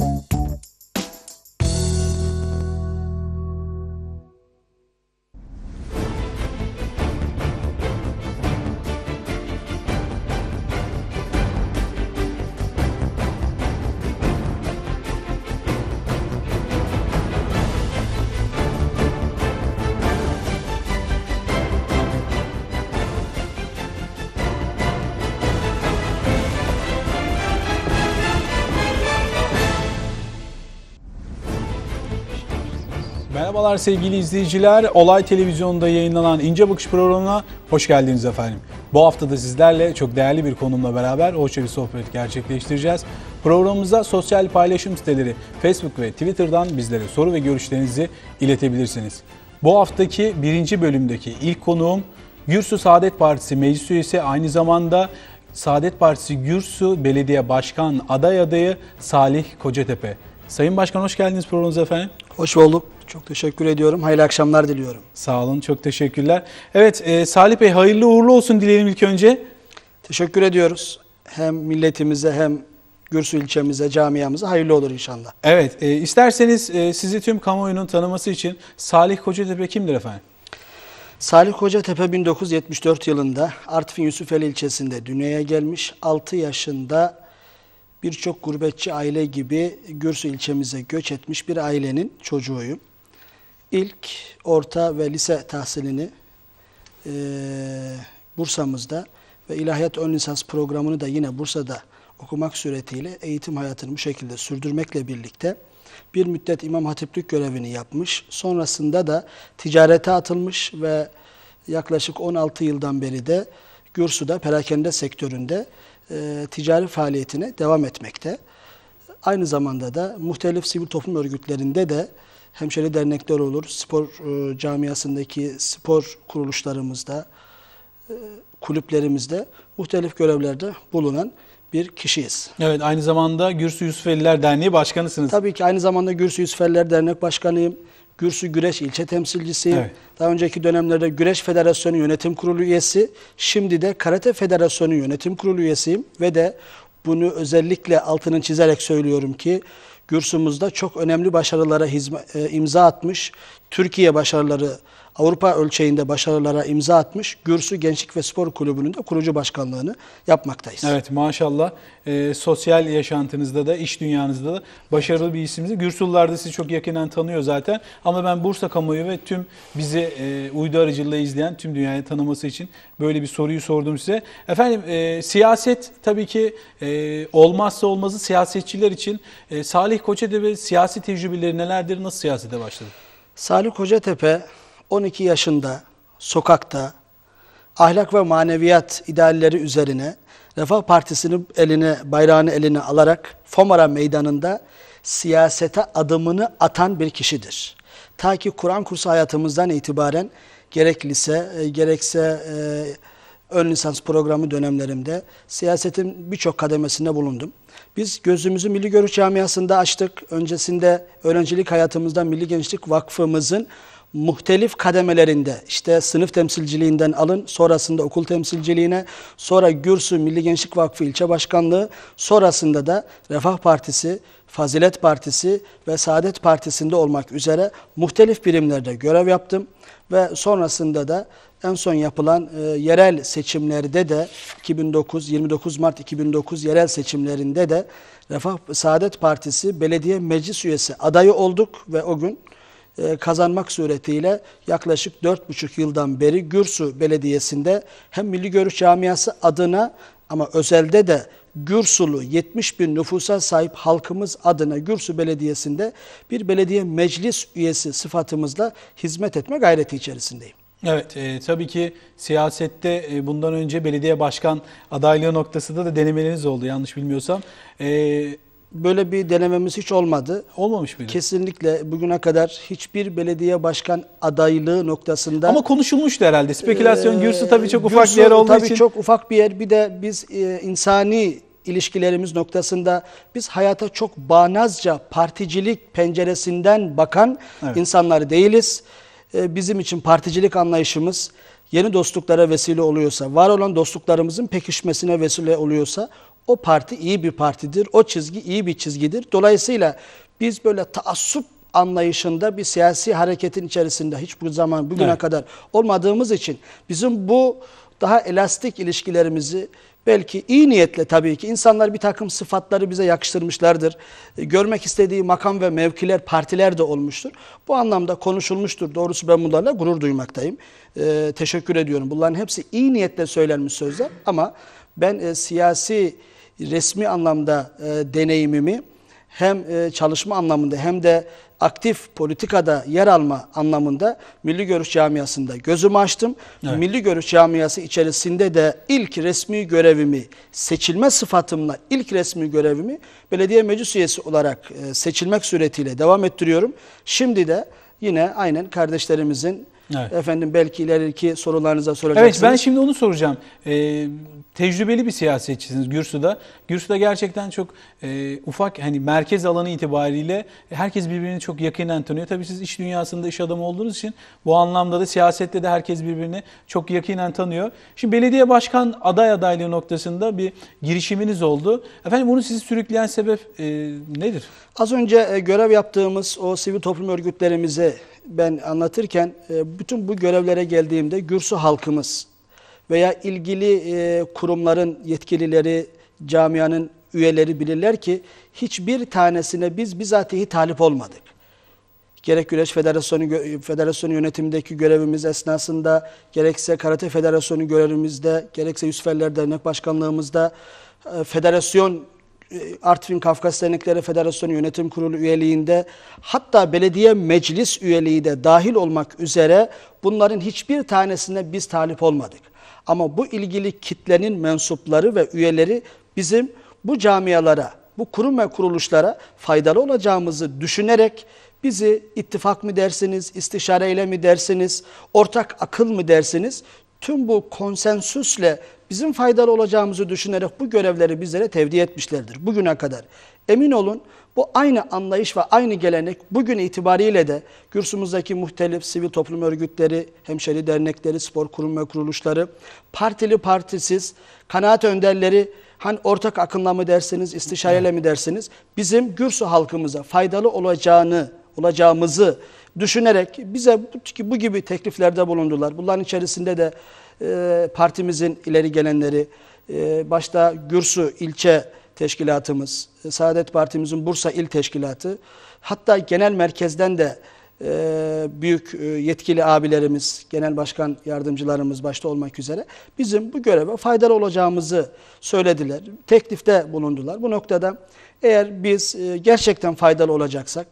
you Merhabalar sevgili izleyiciler. Olay Televizyon'da yayınlanan İnce Bakış programına hoş geldiniz efendim. Bu hafta da sizlerle çok değerli bir konumla beraber hoşça bir sohbet gerçekleştireceğiz. Programımıza sosyal paylaşım siteleri Facebook ve Twitter'dan bizlere soru ve görüşlerinizi iletebilirsiniz. Bu haftaki birinci bölümdeki ilk konuğum Gürsü Saadet Partisi meclis üyesi aynı zamanda Saadet Partisi Gürsü Belediye Başkan aday adayı Salih Kocatepe. Sayın Başkan hoş geldiniz programımıza efendim. Hoş bulduk. Çok teşekkür ediyorum. Hayırlı akşamlar diliyorum. Sağ olun, çok teşekkürler. Evet, e, Salih Bey hayırlı uğurlu olsun dileyelim ilk önce. Teşekkür ediyoruz. Hem milletimize hem Gürsü ilçemize, camiamıza hayırlı olur inşallah. Evet, e, isterseniz e, sizi tüm kamuoyunun tanıması için Salih Kocatepe kimdir efendim? Salih Kocatepe 1974 yılında Artvin Yusufeli ilçesinde dünyaya gelmiş. 6 yaşında birçok gurbetçi aile gibi Gürsü ilçemize göç etmiş bir ailenin çocuğuyum. İlk orta ve lise tahsilini eee, Bursa'mızda ve İlahiyat Ön Lisans programını da yine Bursa'da okumak suretiyle eğitim hayatını bu şekilde sürdürmekle birlikte bir müddet İmam Hatiplik görevini yapmış. Sonrasında da ticarete atılmış ve yaklaşık 16 yıldan beri de Gürsü'de perakende sektöründe e, ticari faaliyetine devam etmekte. Aynı zamanda da muhtelif sivil toplum örgütlerinde de hemşeri dernekler olur, spor e, camiasındaki spor kuruluşlarımızda, e, kulüplerimizde muhtelif görevlerde bulunan bir kişiyiz. Evet, aynı zamanda Gürsü Yusufeliler Derneği Başkanısınız. Tabii ki aynı zamanda Gürsü Yusufeliler Dernek Başkanıyım. Gürsü Güreş ilçe temsilcisiyim. Evet. Daha önceki dönemlerde Güreş Federasyonu Yönetim Kurulu üyesi, şimdi de Karate Federasyonu Yönetim Kurulu üyesiyim ve de bunu özellikle altını çizerek söylüyorum ki Gürsümüzde çok önemli başarılara hizme- e, imza atmış. Türkiye başarıları, Avrupa ölçeğinde başarılara imza atmış. Gürsü Gençlik ve Spor Kulübü'nün de kurucu başkanlığını yapmaktayız. Evet, maşallah. E, sosyal yaşantınızda da, iş dünyanızda da başarılı bir isimsiniz. Gürsulular da sizi çok yakından tanıyor zaten. Ama ben Bursa kamuoyu ve tüm bizi e, uydu aracılığıyla izleyen tüm dünyayı tanıması için böyle bir soruyu sordum size. Efendim, e, siyaset tabii ki e, olmazsa olmazı siyasetçiler için. E, Salih Koçetepe siyasi tecrübeleri nelerdir? Nasıl siyasete başladı? Salih Kocatepe 12 yaşında sokakta ahlak ve maneviyat idealleri üzerine Refah Partisi'nin eline bayrağını eline alarak Fomara Meydanı'nda siyasete adımını atan bir kişidir. Ta ki Kur'an kursu hayatımızdan itibaren gerek lise e, gerekse e, ön lisans programı dönemlerimde siyasetin birçok kademesinde bulundum. Biz gözümüzü Milli Görüş Camiası'nda açtık. Öncesinde öğrencilik hayatımızda Milli Gençlik Vakfımızın muhtelif kademelerinde işte sınıf temsilciliğinden alın sonrasında okul temsilciliğine sonra Gürsü Milli Gençlik Vakfı ilçe başkanlığı sonrasında da Refah Partisi, Fazilet Partisi ve Saadet Partisi'nde olmak üzere muhtelif birimlerde görev yaptım. Ve sonrasında da en son yapılan e, yerel seçimlerde de 2009 29 Mart 2009 yerel seçimlerinde de Refah Saadet Partisi belediye meclis üyesi adayı olduk ve o gün e, kazanmak suretiyle yaklaşık 4,5 yıldan beri Gürsü Belediyesi'nde hem Milli Görüş Camiası adına ama özelde de Gürsulu 70 bin nüfusa sahip halkımız adına Gürsü Belediyesi'nde bir belediye meclis üyesi sıfatımızla hizmet etme gayreti içerisindeyim. Evet, e, tabii ki siyasette e, bundan önce belediye başkan adaylığı noktasında da denemeleriniz oldu yanlış bilmiyorsam. E, Böyle bir denememiz hiç olmadı. olmamış mıydı? Kesinlikle bugüne kadar hiçbir belediye başkan adaylığı noktasında Ama konuşulmuştu herhalde. Spekülasyon Ee, Gürsü tabii çok ufak Gürsü bir yer olduğu tabii için. çok ufak bir yer. Bir de biz e, insani ilişkilerimiz noktasında biz hayata çok bağnazca particilik penceresinden bakan Evet. insanlar değiliz. E, bizim için particilik anlayışımız yeni dostluklara vesile oluyorsa, var olan dostluklarımızın pekişmesine vesile oluyorsa o parti iyi bir partidir. O çizgi iyi bir çizgidir. Dolayısıyla biz böyle taassup anlayışında bir siyasi hareketin içerisinde hiç bu zaman bugüne Evet. kadar olmadığımız için bizim bu daha elastik ilişkilerimizi belki iyi niyetle tabii ki insanlar bir takım sıfatları bize yakıştırmışlardır. E, Görmek istediği makam ve mevkiler, partiler de olmuştur. Bu anlamda konuşulmuştur. Doğrusu ben bunlarla gurur duymaktayım. E, teşekkür ediyorum. Bunların hepsi iyi niyetle söylenmiş sözler ama ben e, siyasi resmi anlamda e, deneyimimi hem e, çalışma anlamında hem de aktif politikada yer alma anlamında Milli Görüş Camiası'nda gözümü açtım. Evet. Milli Görüş Camiası içerisinde de ilk resmi görevimi seçilme sıfatımla ilk resmi görevimi belediye meclis üyesi olarak e, seçilmek suretiyle devam ettiriyorum. Şimdi de yine aynen kardeşlerimizin Evet. efendim belki ileriki sorularınıza soracaksınız. Evet ben şimdi onu soracağım. Ee, tecrübeli bir siyasetçisiniz Gürsü'de. Gürsü'de gerçekten çok e, ufak hani merkez alanı itibariyle herkes birbirini çok yakinen tanıyor. Tabii siz iş dünyasında iş adamı olduğunuz için bu anlamda da siyasette de herkes birbirini çok yakinen tanıyor. Şimdi belediye başkan aday adaylığı noktasında bir girişiminiz oldu. Efendim bunu sizi sürükleyen sebep e, nedir? Az önce e, görev yaptığımız o sivil toplum örgütlerimize ben anlatırken e, bütün bu görevlere geldiğimde Gürsü halkımız veya ilgili e, kurumların yetkilileri, camianın üyeleri bilirler ki hiçbir tanesine biz bizatihi talip olmadık. Gerek Güreş Federasyonu Federasyonu yönetimindeki görevimiz esnasında, gerekse Karate Federasyonu görevimizde, gerekse Yusufeliler Dernek Başkanlığımızda, e, federasyon Artvin Kafkas Dernekleri Federasyonu Yönetim Kurulu üyeliğinde, hatta belediye meclis üyeliği de dahil olmak üzere bunların hiçbir tanesine biz talip olmadık. Ama bu ilgili kitlenin mensupları ve üyeleri bizim bu camialara, bu kurum ve kuruluşlara faydalı olacağımızı düşünerek bizi ittifak mı dersiniz, istişareyle mi dersiniz, ortak akıl mı dersiniz? Tüm bu konsensüsle bizim faydalı olacağımızı düşünerek bu görevleri bizlere tevdi etmişlerdir bugüne kadar. Emin olun bu aynı anlayış ve aynı gelenek bugün itibariyle de Gürsümüzdeki muhtelif sivil toplum örgütleri, hemşeri dernekleri, spor kurum ve kuruluşları, partili partisiz, kanaat önderleri, hani ortak akınla mı dersiniz, istişareyle mi dersiniz, bizim Gürsü halkımıza faydalı olacağını, olacağımızı düşünerek bize bu gibi tekliflerde bulundular. Bunların içerisinde de e, partimizin ileri gelenleri, e, başta Gürsü ilçe teşkilatımız, Saadet Partimizin Bursa İl Teşkilatı, hatta genel merkezden de e, büyük e, yetkili abilerimiz, genel başkan yardımcılarımız başta olmak üzere bizim bu göreve faydalı olacağımızı söylediler. Teklifte bulundular. Bu noktada eğer biz e, gerçekten faydalı olacaksak,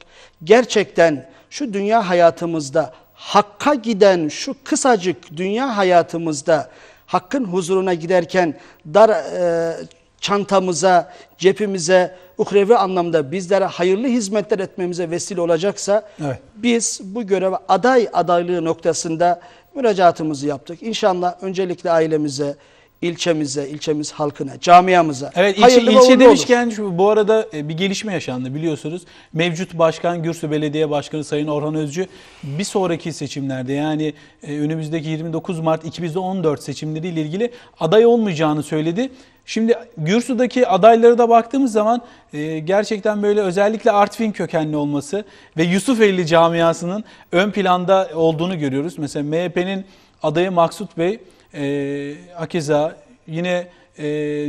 gerçekten şu dünya hayatımızda hakka giden şu kısacık dünya hayatımızda hakkın huzuruna giderken dar e, çantamıza, cepimize, uhrevi anlamda bizlere hayırlı hizmetler etmemize vesile olacaksa Evet. biz bu göreve aday adaylığı noktasında müracaatımızı yaptık. İnşallah öncelikle ailemize, ilçemize, ilçemiz halkına, camiamıza Evet ilçe, ilçe uğurlu olur. demişken şu- bu arada e, bir gelişme yaşandı biliyorsunuz. Mevcut başkan Gürsü Belediye Başkanı Sayın Orhan Özcü bir sonraki seçimlerde yani e, önümüzdeki 29 Mart 2014 seçimleriyle ilgili aday olmayacağını söyledi. Şimdi Gürsü'deki adaylara da baktığımız zaman e, gerçekten böyle özellikle Artvin kökenli olması ve Yusufeli camiasının ön planda olduğunu görüyoruz. Mesela MHP'nin adayı Maksut Bey, e, Akeza yine e,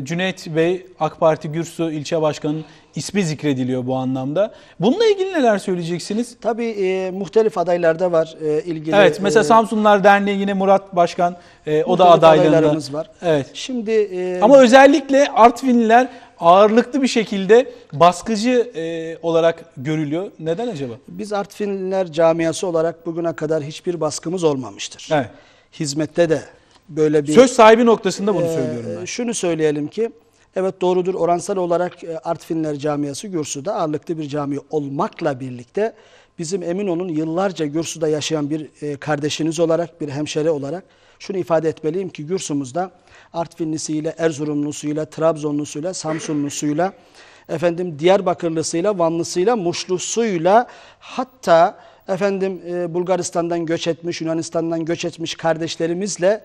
Cüneyt Bey AK Parti Gürsü ilçe başkanının ismi zikrediliyor bu anlamda. Bununla ilgili neler söyleyeceksiniz? Tabii e, muhtelif adaylarda var e, ilgili. Evet mesela e, Samsunlar Derneği yine Murat Başkan e, o da adaylığında. var. Evet. Şimdi e, Ama özellikle Artvinliler ağırlıklı bir şekilde baskıcı e, olarak görülüyor. Neden acaba? Biz Artvinliler camiası olarak bugüne kadar hiçbir baskımız olmamıştır. Evet. Hizmette de böyle bir... Söz sahibi noktasında bunu Ee, söylüyorum ben. Şunu söyleyelim ki, evet doğrudur oransal olarak e, Artvinler Camiası Gürsü'de ağırlıklı bir cami olmakla birlikte bizim emin olun yıllarca Gürsü'de yaşayan bir e, kardeşiniz olarak, bir hemşeri olarak şunu ifade etmeliyim ki Gürsümüzde Artvinlisiyle, Erzurumlusuyla, Trabzonlusuyla, Samsunlusuyla, efendim Diyarbakırlısıyla, Vanlısıyla, Muşlusuyla hatta efendim e, Bulgaristan'dan göç etmiş, Yunanistan'dan göç etmiş kardeşlerimizle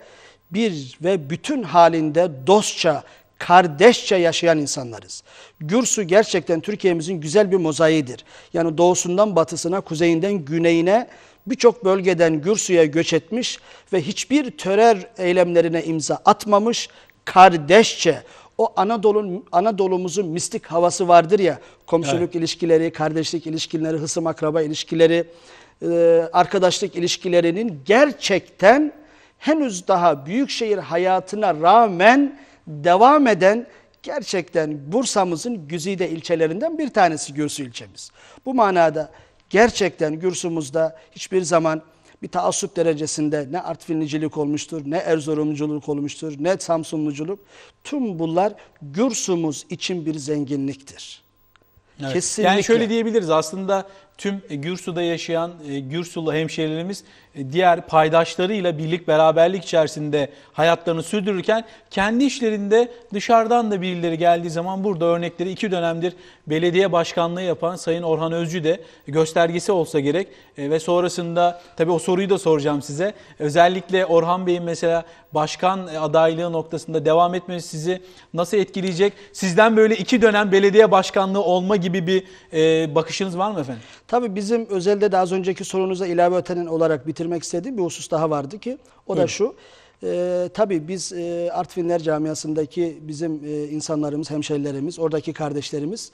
bir ve bütün halinde dostça, kardeşçe yaşayan insanlarız. Gürsu gerçekten Türkiye'mizin güzel bir mozaiğidir. Yani doğusundan batısına, kuzeyinden güneyine birçok bölgeden Gürsu'ya göç etmiş ve hiçbir terör eylemlerine imza atmamış, kardeşçe o Anadolu Anadolu'muzun mistik havası vardır ya, komşuluk ilişkileri, kardeşlik ilişkileri, hısım akraba ilişkileri, arkadaşlık ilişkilerinin gerçekten henüz daha büyükşehir hayatına rağmen devam eden gerçekten Bursa'mızın güzide ilçelerinden bir tanesi Gürsü ilçemiz. Bu manada gerçekten Gürsü'müzde hiçbir zaman bir taassup derecesinde ne Artvinlicilik olmuştur, ne Erzurumculuk olmuştur, ne Samsunluculuk. Tüm bunlar Gürsümüz için bir zenginliktir. Evet. Kesinlikle. Yani şöyle diyebiliriz aslında tüm Gürsü'de yaşayan e, Gürsulu hemşehrilerimiz e, diğer paydaşlarıyla birlik beraberlik içerisinde hayatlarını sürdürürken kendi işlerinde dışarıdan da birileri geldiği zaman burada örnekleri iki dönemdir belediye başkanlığı yapan Sayın Orhan Özcü de göstergesi olsa gerek E, ve sonrasında tabii o soruyu da soracağım size. Özellikle Orhan Bey'in mesela başkan adaylığı noktasında devam etmesi sizi nasıl etkileyecek? Sizden böyle iki dönem belediye başkanlığı olma gibi bir bakışınız var mı efendim? Tabii bizim özelde de az önceki sorunuza ilave ötenen olarak bitirmek istediğim bir husus daha vardı ki o da şu. E, tabii biz e, Artvinler camiasındaki bizim e, insanlarımız, hemşerilerimiz, oradaki kardeşlerimiz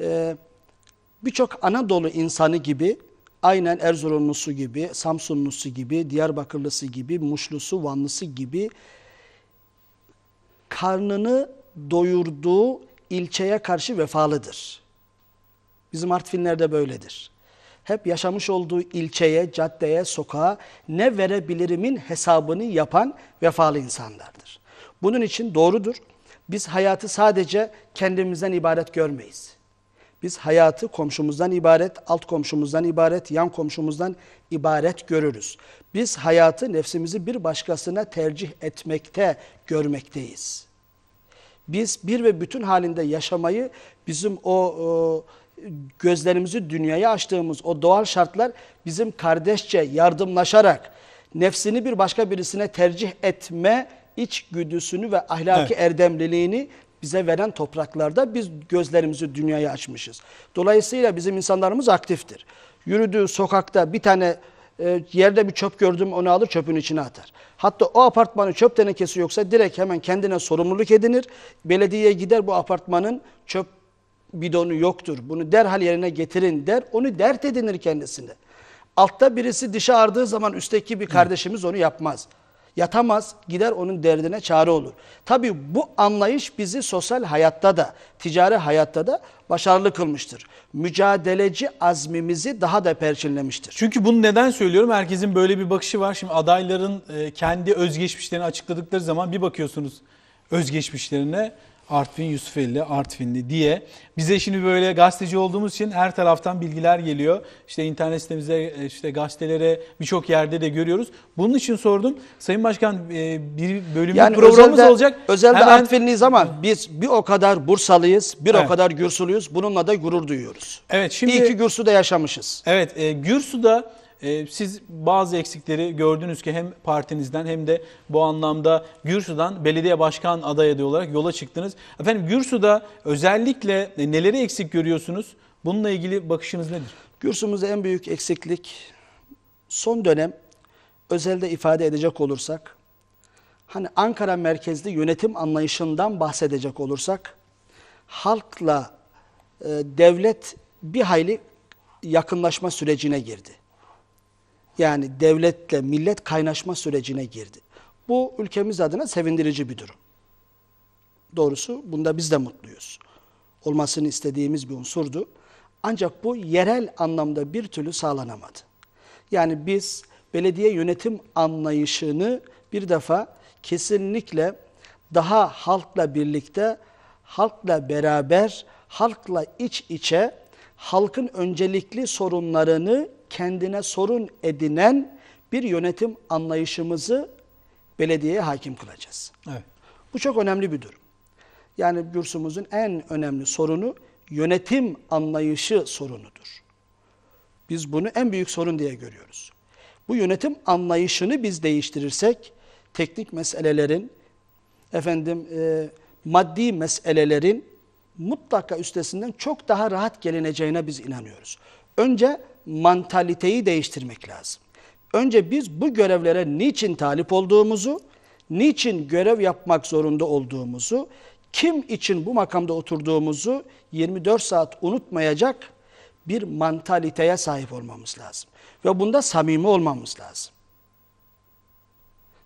e, birçok Anadolu insanı gibi aynen Erzurumlusu gibi, Samsunlusu gibi, Diyarbakırlısı gibi, Muşlusu, Vanlısı gibi karnını doyurduğu ilçeye karşı vefalıdır. Bizim Artvinler de böyledir. Hep yaşamış olduğu ilçeye, caddeye, sokağa ne verebilirimin hesabını yapan vefalı insanlardır. Bunun için doğrudur. Biz hayatı sadece kendimizden ibaret görmeyiz. Biz hayatı komşumuzdan ibaret, alt komşumuzdan ibaret, yan komşumuzdan ibaret görürüz. Biz hayatı nefsimizi bir başkasına tercih etmekte görmekteyiz. Biz bir ve bütün halinde yaşamayı bizim o, o gözlerimizi dünyaya açtığımız o doğal şartlar bizim kardeşçe yardımlaşarak nefsini bir başka birisine tercih etme içgüdüsünü ve ahlaki Evet. erdemliliğini bize veren topraklarda biz gözlerimizi dünyaya açmışız. Dolayısıyla bizim insanlarımız aktiftir. Yürüdüğü sokakta bir tane e, yerde bir çöp gördüm onu alır çöpün içine atar. Hatta o apartmanın çöp tenekesi yoksa direkt hemen kendine sorumluluk edinir. Belediyeye gider bu apartmanın çöp bidonu yoktur. Bunu derhal yerine getirin der. Onu dert edinir kendisine. Altta birisi dişi ağrıdığı zaman üstteki bir kardeşimiz onu yapmaz. Yatamaz, gider onun derdine çare olur. Tabii bu anlayış bizi sosyal hayatta da, ticari hayatta da başarılı kılmıştır. Mücadeleci azmimizi daha da perçinlemiştir. Çünkü bunu neden söylüyorum? Herkesin böyle bir bakışı var. Şimdi adayların e, kendi özgeçmişlerini açıkladıkları zaman bir bakıyorsunuz özgeçmişlerine Artvin Yusufeli, Artvinli diye. Bize şimdi böyle gazeteci olduğumuz için her taraftan bilgiler geliyor. İşte internet sitemize, işte gazetelere birçok yerde de görüyoruz. Bunun için sordum. Sayın Başkan e, bir bölümlük Yani programımız özelde, olacak. Özelde Hemen- Artvinliyiz ama biz bir o kadar Bursalıyız, bir Evet. o kadar Gürsuluyuz. Bununla da gurur duyuyoruz. Evet şimdi İyi ki Gürsü'de yaşamışız. Evet, e, Gürsu'da e, siz bazı eksikleri gördünüz ki hem partinizden hem de bu anlamda Gürsu'dan belediye başkan adayı adayı olarak yola çıktınız. Efendim Gürsu'da özellikle neleri eksik görüyorsunuz? Bununla ilgili bakışınız nedir? Gürsümüzde en büyük eksiklik son dönem özelde ifade edecek olursak hani Ankara merkezli yönetim anlayışından bahsedecek olursak halkla e, devlet bir hayli yakınlaşma sürecine girdi. Yani devletle millet kaynaşma sürecine girdi. Bu ülkemiz adına sevindirici bir durum. Doğrusu bunda biz de mutluyuz. Olmasını istediğimiz bir unsurdu. Ancak bu yerel anlamda bir türlü sağlanamadı. Yani biz belediye yönetim anlayışını bir defa kesinlikle daha halkla birlikte, halkla beraber, halkla iç içe, halkın öncelikli sorunlarını kendine sorun edinen bir yönetim anlayışımızı belediyeye hakim kılacağız. Evet. Bu çok önemli bir durum. Yani Gürsümüzün en önemli sorunu yönetim anlayışı sorunudur. Biz bunu en büyük sorun diye görüyoruz. Bu yönetim anlayışını biz değiştirirsek teknik meselelerin efendim e, maddi meselelerin mutlaka üstesinden çok daha rahat gelineceğine biz inanıyoruz. Önce mantaliteyi değiştirmek lazım. Önce biz bu görevlere niçin talip olduğumuzu, niçin görev yapmak zorunda olduğumuzu, kim için bu makamda oturduğumuzu 24 saat unutmayacak bir mantaliteye sahip olmamız lazım. Ve bunda samimi olmamız lazım.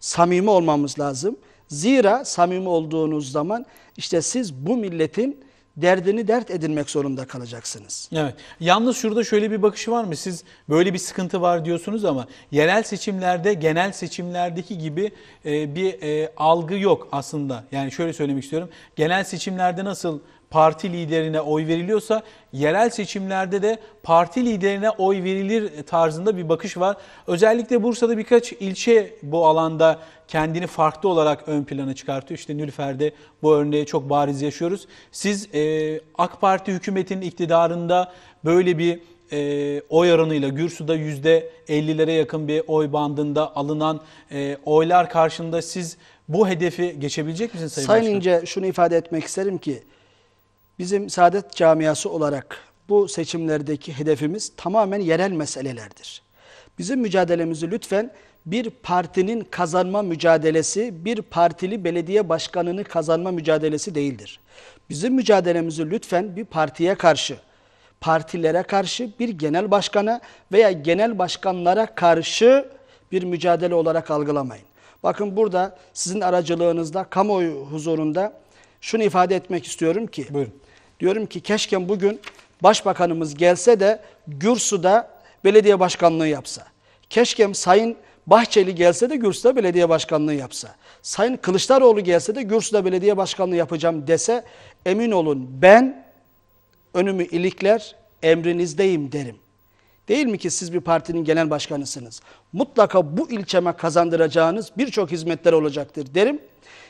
Samimi olmamız lazım. Zira samimi olduğunuz zaman işte siz bu milletin derdini dert edinmek zorunda kalacaksınız. Evet. Yalnız şurada şöyle bir bakışı var mı? Siz böyle bir sıkıntı var diyorsunuz ama yerel seçimlerde genel seçimlerdeki gibi e, bir e, algı yok aslında. Yani şöyle söylemek istiyorum. Genel seçimlerde nasıl parti liderine oy veriliyorsa yerel seçimlerde de parti liderine oy verilir tarzında bir bakış var. Özellikle Bursa'da birkaç ilçe bu alanda kendini farklı olarak ön plana çıkartıyor. İşte Nülfer'de bu örneği çok bariz yaşıyoruz. Siz e, AK Parti hükümetinin iktidarında böyle bir e, oy oranıyla Gürsü'de %50'lere yakın bir oy bandında alınan e, oylar karşında siz bu hedefi geçebilecek misiniz Sayın, Sayın Başkan? İnce şunu ifade etmek isterim ki bizim Saadet Camiası olarak bu seçimlerdeki hedefimiz tamamen yerel meselelerdir. Bizim mücadelemizi lütfen bir partinin kazanma mücadelesi, bir partili belediye başkanını kazanma mücadelesi değildir. Bizim mücadelemizi lütfen bir partiye karşı, partilere karşı, bir genel başkana veya genel başkanlara karşı bir mücadele olarak algılamayın. Bakın burada sizin aracılığınızda kamuoyu huzurunda şunu ifade etmek istiyorum ki Buyurun. Diyorum ki keşke bugün başbakanımız gelse de Gürsü'de belediye başkanlığı yapsa. Keşke Sayın Bahçeli gelse de Gürsü'de belediye başkanlığı yapsa. Sayın Kılıçdaroğlu gelse de Gürsü'de belediye başkanlığı yapacağım dese emin olun ben önümü ilikler emrinizdeyim derim. Değil mi ki siz bir partinin genel başkanısınız? Mutlaka bu ilçeme kazandıracağınız birçok hizmetler olacaktır derim.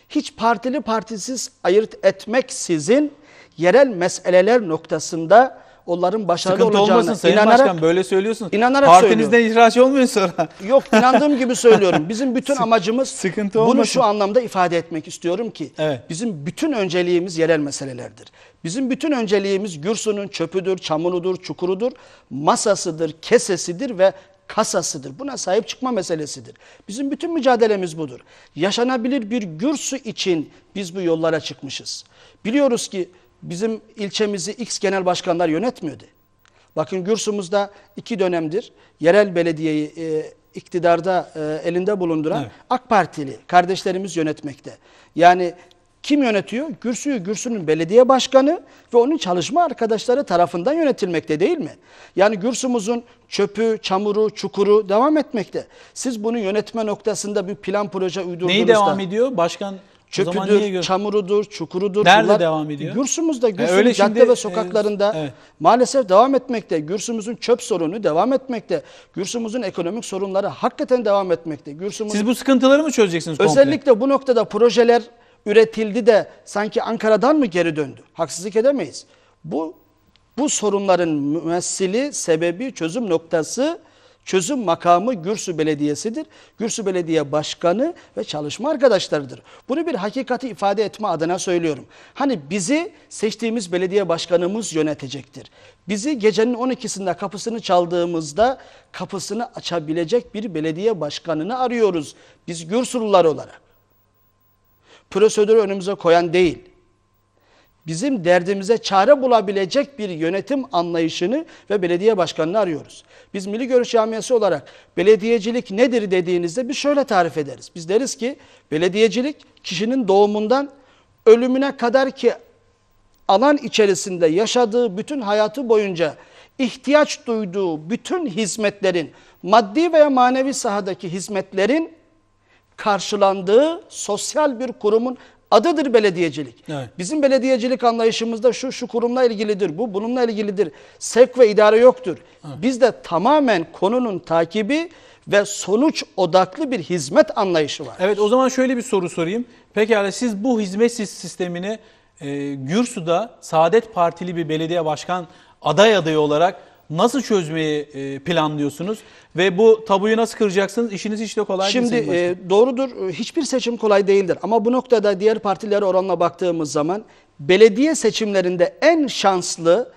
Hiç partili partisiz ayırt etmek sizin yerel meseleler noktasında onların başarılı Sıkıntı olacağına olmasın Sayın inanarak Başkan böyle söylüyorsunuz. inanarak Partinizden ihraç olmuyor sonra. Yok inandığım gibi söylüyorum. Bizim bütün amacımız sıkıntı bunu olmasın. şu anlamda ifade etmek istiyorum ki Evet. bizim bütün önceliğimiz yerel meselelerdir. Bizim bütün önceliğimiz Gürsü'nün çöpüdür, çamurudur, çukurudur, masasıdır, kesesidir ve kasasıdır. Buna sahip çıkma meselesidir. Bizim bütün mücadelemiz budur. Yaşanabilir bir Gürsü için biz bu yollara çıkmışız. Biliyoruz ki bizim ilçemizi X genel başkanlar yönetmiyordu. Bakın Gürsümüzde iki dönemdir yerel belediyeyi e, iktidarda e, elinde bulunduran Evet. AK Partili kardeşlerimiz yönetmekte. Yani kim yönetiyor? Gürsü'yü Gürsü'nün belediye başkanı ve onun çalışma arkadaşları tarafından yönetilmekte değil mi? Yani Gürsümüzün çöpü, çamuru, çukuru devam etmekte. Siz bunu yönetme noktasında bir plan proje uydurduğunuzda... Neyi devam ediyor? Başkan Çöpüdür, çamurudur, çukurudur. Nerede devam ediyor? Gürsümüzde, Gürsüm'ün öyle cadde şimdi, ve e, sokaklarında evet. maalesef devam etmekte. Gürsümüzün çöp sorunu devam etmekte. Gürsümüzün ekonomik sorunları hakikaten devam etmekte. Gürsümüzün Siz bu sıkıntıları mı çözeceksiniz komple? özellikle bu noktada projeler üretildi de sanki Ankara'dan mı geri döndü? Haksızlık edemeyiz. Bu bu sorunların mümessili, sebebi, çözüm noktası çözüm makamı Gürsü Belediyesi'dir. Gürsü Belediye Başkanı ve çalışma arkadaşlarıdır. Bunu bir hakikati ifade etme adına söylüyorum. Hani bizi seçtiğimiz belediye başkanımız yönetecektir. Bizi gecenin 12'sinde kapısını çaldığımızda kapısını açabilecek bir belediye başkanını arıyoruz. Biz Gürsulular olarak. Prosedürü önümüze koyan değil bizim derdimize çare bulabilecek bir yönetim anlayışını ve belediye başkanını arıyoruz. Biz Milli Görüş Camiası olarak belediyecilik nedir dediğinizde biz şöyle tarif ederiz. Biz deriz ki belediyecilik kişinin doğumundan ölümüne kadar ki alan içerisinde yaşadığı bütün hayatı boyunca ihtiyaç duyduğu bütün hizmetlerin maddi veya manevi sahadaki hizmetlerin karşılandığı sosyal bir kurumun adıdır belediyecilik. Evet. Bizim belediyecilik anlayışımızda şu şu kurumla ilgilidir, bu bununla ilgilidir. Sevk ve idare yoktur. Bizde tamamen konunun takibi ve sonuç odaklı bir hizmet anlayışı var. Evet o zaman şöyle bir soru sorayım. Pekala siz bu hizmet sis- sistemini e, Gürsü'de Saadet Partili bir belediye başkan aday adayı olarak nasıl çözmeyi e, planlıyorsunuz? Ve bu tabuyu nasıl kıracaksınız? İşiniz hiç de kolay Şimdi değil. Başkan. e, doğrudur hiçbir seçim kolay değildir ama bu noktada diğer partilere oranla baktığımız zaman belediye seçimlerinde en şanslı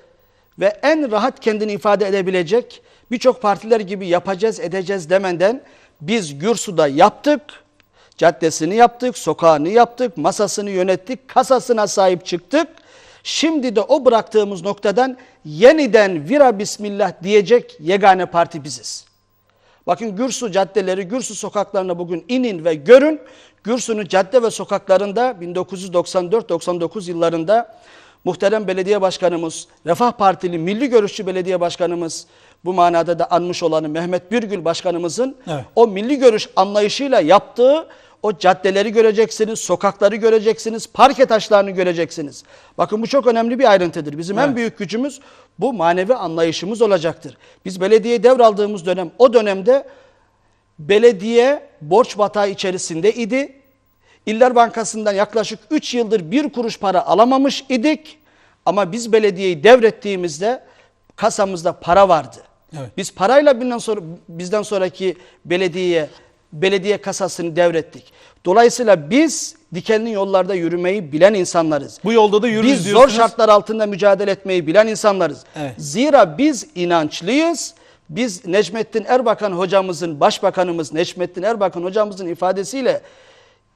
ve en rahat kendini ifade edebilecek birçok partiler gibi yapacağız edeceğiz demeden biz Gürsu'da yaptık, caddesini yaptık, sokağını yaptık, masasını yönettik, kasasına sahip çıktık. Şimdi de o bıraktığımız noktadan yeniden vira bismillah diyecek yegane parti biziz. Bakın Gürsu caddeleri, Gürsu sokaklarına bugün inin ve görün. Gürsu'nun cadde ve sokaklarında 1994-99 yıllarında muhterem belediye başkanımız, Refah Partili milli görüşçü belediye başkanımız, bu manada da anmış olanı Mehmet Bürgül başkanımızın Evet. o milli görüş anlayışıyla yaptığı o caddeleri göreceksiniz, sokakları göreceksiniz, parke taşlarını göreceksiniz. Bakın bu çok önemli bir ayrıntıdır. Bizim en Evet. büyük gücümüz bu manevi anlayışımız olacaktır. Biz belediye devraldığımız dönem, o dönemde belediye borç batağı içerisinde idi. İller Bankası'ndan yaklaşık 3 yıldır bir kuruş para alamamış idik. Ama biz belediyeyi devrettiğimizde kasamızda para vardı. Evet. Biz parayla bizden, sonra, bizden sonraki belediyeye belediye kasasını devrettik. Dolayısıyla biz dikenli yollarda yürümeyi bilen insanlarız. Bu yolda da yürürüz Biz zor diyorsunuz. şartlar altında mücadele etmeyi bilen insanlarız. Evet. Zira biz inançlıyız. Biz Necmettin Erbakan hocamızın, başbakanımız Necmettin Erbakan hocamızın ifadesiyle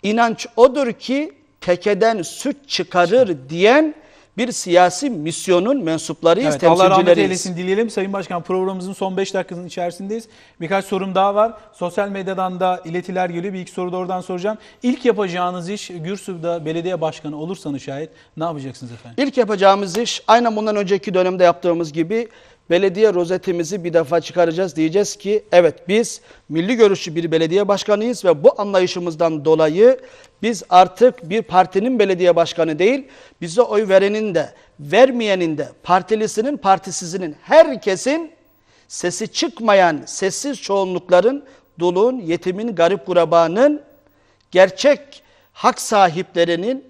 inanç odur ki tekeden süt çıkarır diyen bir siyasi misyonun mensuplarıyız, Evet, Allah rahmet temsilcileriyiz. eylesin dileyelim. Sayın Başkan programımızın son 5 dakikasının içerisindeyiz. Birkaç sorum daha var. Sosyal medyadan da iletiler geliyor. Bir iki soru da oradan soracağım. İlk yapacağınız iş Gürsü'de belediye başkanı olursanız şayet ne yapacaksınız efendim? İlk yapacağımız iş aynen bundan önceki dönemde yaptığımız gibi belediye rozetimizi bir defa çıkaracağız. Diyeceğiz ki evet biz milli görüşçü bir belediye başkanıyız ve bu anlayışımızdan dolayı biz artık bir partinin belediye başkanı değil, bize oy verenin de vermeyenin de partilisinin partisizinin herkesin sesi çıkmayan sessiz çoğunlukların, dulun, yetimin, garip kurabanın gerçek hak sahiplerinin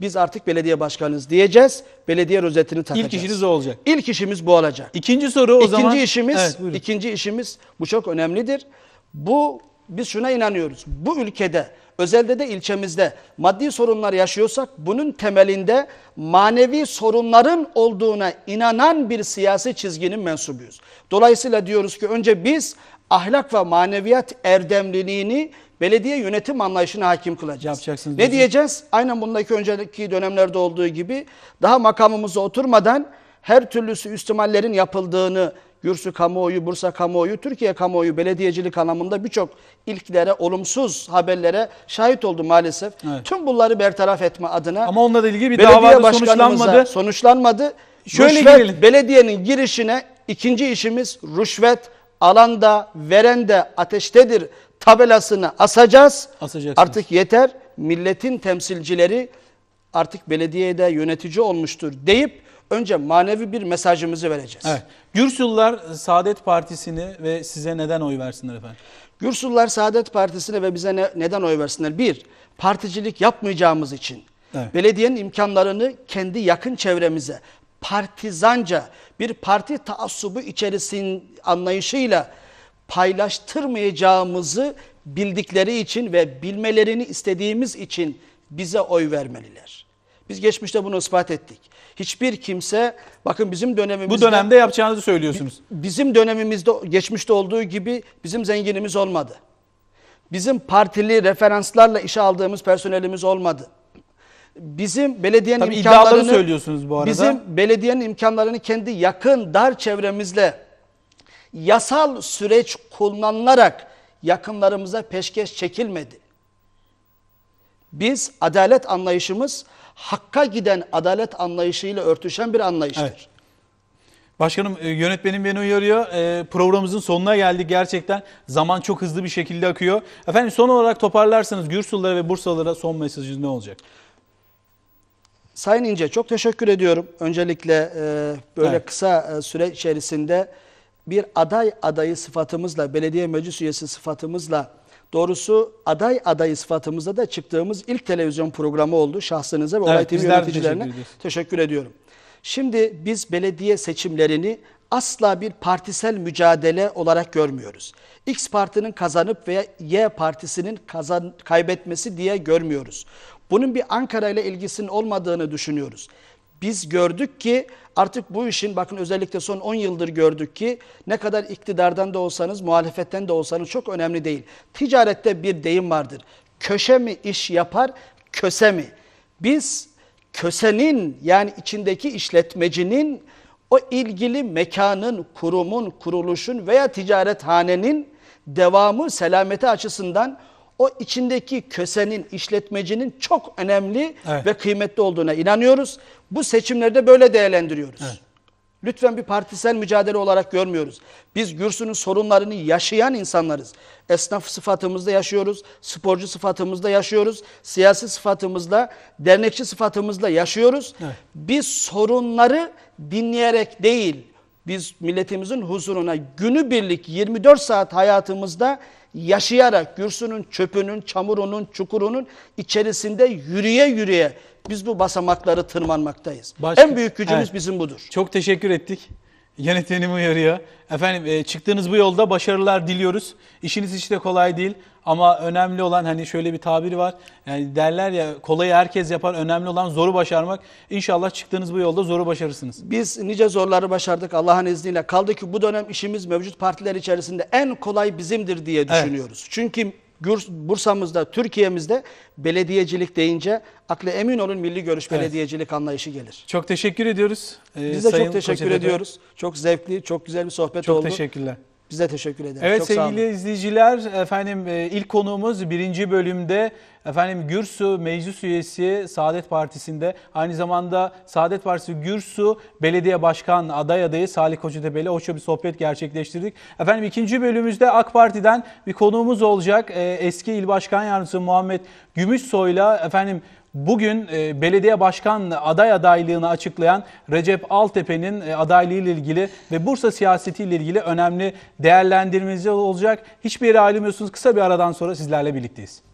biz artık belediye başkanıyız diyeceğiz. Belediye rozetini takacağız. İlk işiniz o olacak. İlk işimiz bu olacak. İkinci soru o ikinci zaman. işimiz, Evet, buyurun. ikinci işimiz bu çok önemlidir. Bu biz şuna inanıyoruz. Bu ülkede özelde de ilçemizde maddi sorunlar yaşıyorsak bunun temelinde manevi sorunların olduğuna inanan bir siyasi çizginin mensubuyuz. Dolayısıyla diyoruz ki önce biz ahlak ve maneviyat erdemliliğini belediye yönetim anlayışına hakim kılacağız. Yapacaksınız Ne diyorsunuz. diyeceğiz? Aynen bundaki önceki dönemlerde olduğu gibi daha makamımıza oturmadan her türlüsü üstimallerin yapıldığını Gürsü kamuoyu, Bursa kamuoyu, Türkiye kamuoyu belediyecilik anlamında birçok ilklere, olumsuz haberlere şahit oldu maalesef. Evet. Tüm bunları bertaraf etme adına Ama onunla ilgili bir davada başkanımıza sonuçlanmadı. sonuçlanmadı. Şöyle rüşvet, girelim. belediyenin girişine ikinci işimiz rüşvet alanda veren de ateştedir tabelasını asacağız. Artık yeter milletin temsilcileri artık belediyede yönetici olmuştur deyip önce manevi bir mesajımızı vereceğiz. Evet. Gürsüller Saadet Partisi'ni ve size neden oy versinler efendim? Gürsullar Saadet Partisi'ne ve bize ne- neden oy versinler? Bir, particilik yapmayacağımız için. Evet. Belediyenin imkanlarını kendi yakın çevremize partizanca bir parti taassubu içerisinin anlayışıyla paylaştırmayacağımızı bildikleri için ve bilmelerini istediğimiz için bize oy vermeliler. Biz geçmişte bunu ispat ettik. Hiçbir kimse bakın bizim dönemimizde Bu dönemde yapacağınızı söylüyorsunuz. bizim dönemimizde geçmişte olduğu gibi bizim zenginimiz olmadı. Bizim partili referanslarla işe aldığımız personelimiz olmadı. Bizim belediyenin Tabii imkanlarını söylüyorsunuz bu arada. Bizim belediyenin imkanlarını kendi yakın dar çevremizle yasal süreç kullanılarak yakınlarımıza peşkeş çekilmedi. Biz adalet anlayışımız hakka giden adalet anlayışıyla örtüşen bir anlayıştır. Evet. Başkanım e, yönetmenim beni uyarıyor. E, Programımızın sonuna geldik gerçekten. Zaman çok hızlı bir şekilde akıyor. Efendim son olarak toparlarsanız Gürsullara ve Bursalılara son mesajınız ne olacak? Sayın İnce çok teşekkür ediyorum. Öncelikle e, böyle Evet. kısa e, süre içerisinde bir aday adayı sıfatımızla, belediye meclis üyesi sıfatımızla, doğrusu aday adayı sıfatımızda da çıktığımız ilk televizyon programı oldu. Şahsınıza ve Olay Evet, TV bizler de yöneticilerine teşekkür teşekkür ediyorum. Şimdi biz belediye seçimlerini asla bir partisel mücadele olarak görmüyoruz. X partinin kazanıp veya Y partisinin kazan, kaybetmesi diye görmüyoruz. Bunun bir Ankara ile ilgisinin olmadığını düşünüyoruz. Biz gördük ki artık bu işin bakın özellikle son 10 yıldır gördük ki ne kadar iktidardan da olsanız muhalefetten de olsanız çok önemli değil. Ticarette bir deyim vardır. Köşe mi iş yapar, köse mi? Biz kösenin yani içindeki işletmecinin o ilgili mekanın, kurumun, kuruluşun veya ticarethanenin devamı selameti açısından o içindeki kösenin, işletmecinin çok önemli Evet. ve kıymetli olduğuna inanıyoruz. Bu seçimlerde böyle değerlendiriyoruz. Lütfen bir partisel mücadele olarak görmüyoruz. Biz Gürsü'nün sorunlarını yaşayan insanlarız. Esnaf sıfatımızda yaşıyoruz, sporcu sıfatımızda yaşıyoruz, siyasi sıfatımızda, dernekçi sıfatımızda yaşıyoruz. Evet. Biz sorunları dinleyerek değil, biz milletimizin huzuruna günübirlik 24 saat hayatımızda yaşayarak Gürsü'nün çöpünün, çamurunun, çukurunun içerisinde yürüye yürüye biz bu basamakları tırmanmaktayız. Başka- en büyük gücümüz Evet. bizim budur. Çok teşekkür ettik. Yönetmenim uyarıyor. Efendim e, çıktığınız bu yolda başarılar diliyoruz. İşiniz hiç de kolay değil ama önemli olan hani şöyle bir tabiri var. Yani derler ya kolayı herkes yapar. Önemli olan zoru başarmak. İnşallah çıktığınız bu yolda zoru başarırsınız. Biz nice zorları başardık Allah'ın izniyle. Kaldı ki bu dönem işimiz mevcut partiler içerisinde en kolay bizimdir diye düşünüyoruz. Çünkü Gürs- Bursa'mızda, Türkiye'mizde belediyecilik deyince akla emin olun milli görüş Evet. belediyecilik anlayışı gelir. Çok teşekkür ediyoruz. e, Biz de Sayın çok teşekkür Koçetepe. ediyoruz. Çok zevkli, çok güzel bir sohbet Çok oldu. teşekkürler. Biz de teşekkür ederiz. Evet çok sağ olun. sevgili izleyiciler efendim e, ilk konuğumuz birinci bölümde efendim Gürsu Meclis Üyesi Saadet Partisi'nde aynı zamanda Saadet Partisi Gürsu Belediye Başkan aday adayı Salih Koçatepe ile hoşça bir sohbet gerçekleştirdik. Efendim ikinci bölümümüzde AK Parti'den bir konuğumuz olacak. E, eski İl Başkan Yardımcısı Muhammed Gümüşsoy'la efendim Bugün e, belediye başkan aday adaylığını açıklayan Recep Altepe'nin e, adaylığı ile ilgili ve Bursa siyaseti ile ilgili önemli değerlendirmemiz olacak. Hiçbir yere ayrılmıyorsunuz. Kısa bir aradan sonra sizlerle birlikteyiz.